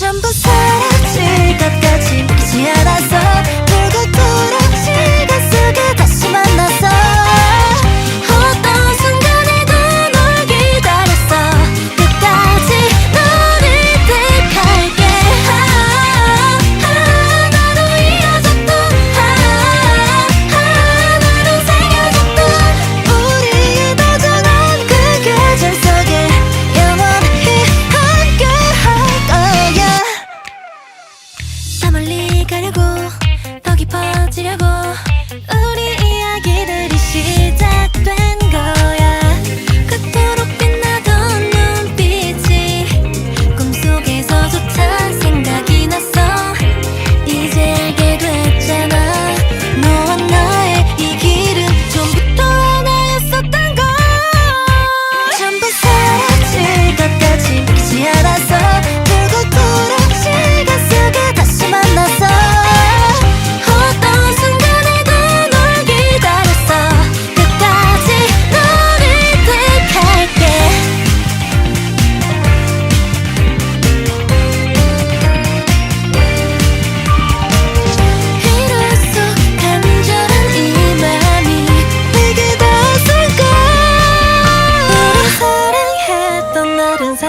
전부 사라질 것까지 믿지 않았어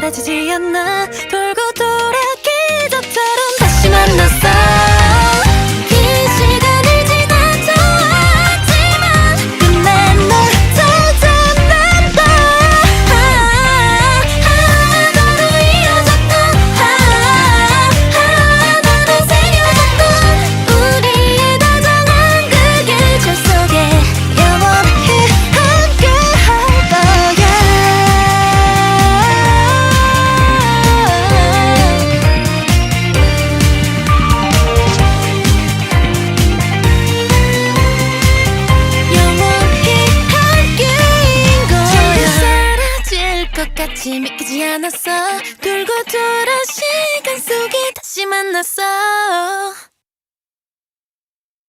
사라지지 않아 왠지 믿기지 않았어. 돌고 돌아 시간 속에 다시 만났어.